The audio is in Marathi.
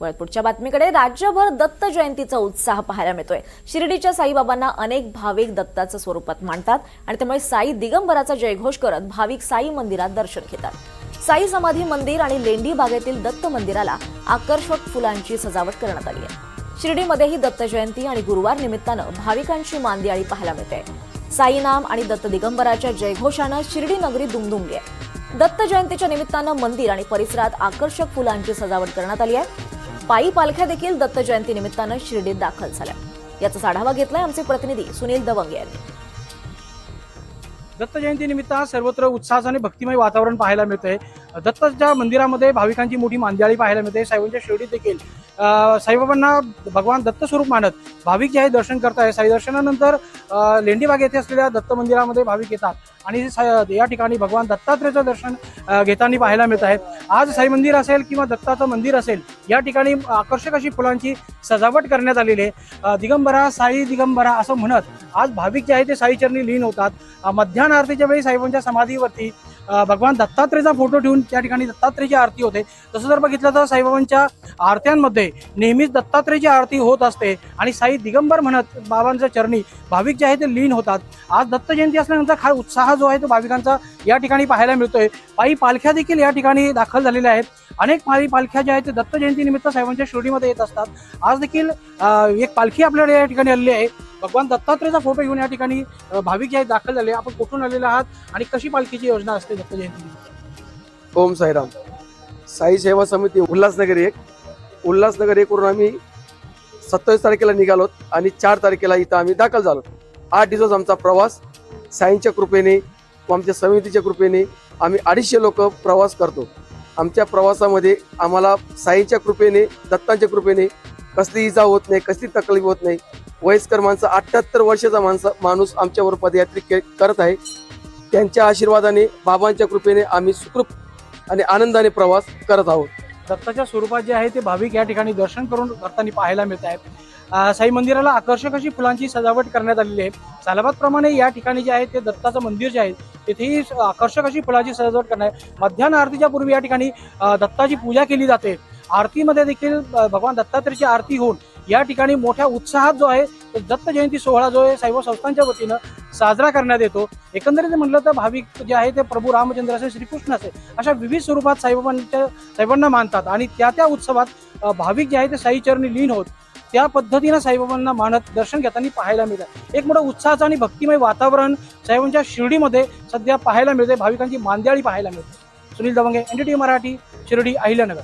वळत पुढच्या बातमीकडे राज्यभर दत्त जयंतीचा उत्साह पाहायला मिळतोय. शिर्डीच्या साईबाबांना अनेक भाविक दत्ताचं स्वरूपात मांडतात आणि त्यामुळे साई दिगंबराचा जयघोष करत भाविक साई मंदिरात दर्शन घेतात. साई समाधी मंदिर आणि लेंडी बागेतील दत्त मंदिराला आकर्षक फुलांची सजावट करण्यात आली आहे. शिर्डीमध्येही दत्त जयंती आणि गुरुवार निमित्तानं भाविकांची मांदियाळी पाहायला मिळते. साईनाम आणि दत्त दिगंबराच्या जयघोषानं शिर्डी नगरी दुमदुमली आहे. दत्त जयंतीच्या निमित्तानं मंदिर आणि परिसरात आकर्षक फुलांची सजावट करण्यात आली आहे. पायी पालख्या देखील दत्त जयंती निमित्तानं शिर्डीत दाखल झाल्या. याचाच आढावा घेतलाय आमचे प्रतिनिधी सुनील दवंग यांनी. दत्त जयंती निमित्त आज सर्वत्र उत्साहाने आणि भक्तिमय वातावरण पाहायला मिळतंय. दत्ताच्या मंदिरामध्ये भाविकांची मोठी मांदियाळी पाहायला मिळते साईबाबांच्या शिर्डीत देखील साईबाबांना भगवान दत्त स्वरूप मानत भाविक जे आहे दर्शन करताय साई दर्शनानंतर लेंडीबाग येथे असलेल्या दत्त मंदिरामध्ये भाविक येतात आणि या ठिकाणी भगवान दत्तात्रेयचं दर्शन घेताना पाहायला मिळत आहे. आज साई मंदिर असेल किंवा दत्ताचं मंदिर असेल या ठिकाणी आकर्षक अशी फुलांची सजावट करण्यात आलेली आहे. दिगंबरा साई दिगंबरा असं म्हणत आज भाविक जे आहे ते साईचरणी लीन होतात. अं, मध्यान्ह आरतीच्या वेळी साईबांच्या समाधीवरती भगवान दत्तात्रेयचा फोटो ठेवून त्या ठिकाणी दत्तात्रेयची आरती होते. तसं जर बघितलं तर साईबाबांच्या आरत्यांमध्ये नेहमीच दत्तात्रेयची आरती होत असते. आणि साई दिगंबर म्हणत बाबांच्या चरणी भाविक जे आहे ते लीन होतात. आज दत्त जयंती असल्यानंतर खा उत्साह जो आहे तो भाविकांचा या ठिकाणी पाहायला मिळतोय. पायी पालख्या देखील या ठिकाणी दाखल झालेल्या आहेत. अनेक पायी पालख्या ज्या आहेत ते दत्त जयंती निमित्त साहेबांच्या शिर्डीमध्ये येत असतात. आज देखील एक पालखी आपल्याला या ठिकाणी आलेली आहे. भगवान दत्तात्रेयचा फोटो घेऊन या ठिकाणी भाविक जे आहेत दाखल झाले. आपण कुठून आलेले आहात आणि कशी पालखीची योजना असते? दत्त जयंती ओम साईराम. साई सेवा समिती उल्हासनगर एक. उल्हासनगर एकवरून आम्ही सत्तावीस तारखेला निघालो आणि चार तारखेला इथं आम्ही दाखल झालो. आठ दिवस आमचा प्रवास. साईंच्या कृपेने व आमच्या समितीच्या कृपेने आम्ही अडीचशे लोक प्रवास करतो. आमच्या प्रवासामध्ये आम्हाला साईंच्या कृपेने दत्तांच्या कृपेने कसली इजा होत नाही कसली तकलीफ होत नाही. वयस्कर माणसं अठ्ठ्याहत्तर वर्षाचा माणसं माणूस आमच्यावर पदयात्री करत आहे. त्यांच्या आशीर्वादाने बाबांच्या कृपेने आम्ही सुखरूप आणि आनंदाने प्रवास करत आहोत. दत्ताच्या स्वरूपात जे आहे ते भाविक या ठिकाणी दर्शन करून करताना पाहायला मिळत आहेत. साई मंदिराला आकर्षक अशी फुलांची सजावट करण्यात आलेली आहे. सालाबादप्रमाणे या ठिकाणी जे आहे ते दत्ताचं मंदिर जे आहे तेथेही आकर्षक अशी फुलांची सजावट करण्यात मध्यान्ह आरतीच्या पूर्वी या ठिकाणी दत्ताची पूजा केली जाते. आरतीमध्ये देखील भगवान दत्तात्रेयची आरती होऊन या ठिकाणी मोठ्या उत्साहात जो आहे तो दत्त जयंती सोहळा जो आहे साईबा संस्थांच्या वतीनं साजरा करण्यात येतो. एकंदरीत म्हटलं तर भाविक जे आहे ते प्रभू रामचंद्र असे श्रीकृष्ण असे अशा विविध स्वरूपात साईबाबांच्या साईबांना मानतात आणि त्या त्या उत्सवात भाविक जे आहे ते साईचरणी लीन होत त्या पद्धतीनं साईबाबांना मानत दर्शन घेताना पाहायला मिळतं. एक मोठं उत्साहाचं आणि भक्तिमय वातावरण साईबांच्या शिर्डीमध्ये सध्या पाहायला मिळते भाविकांची मांद्याळी पाहायला मिळते. सुनील दवंगे एनडीटी मराठी शिर्डी अहिल्यानगर.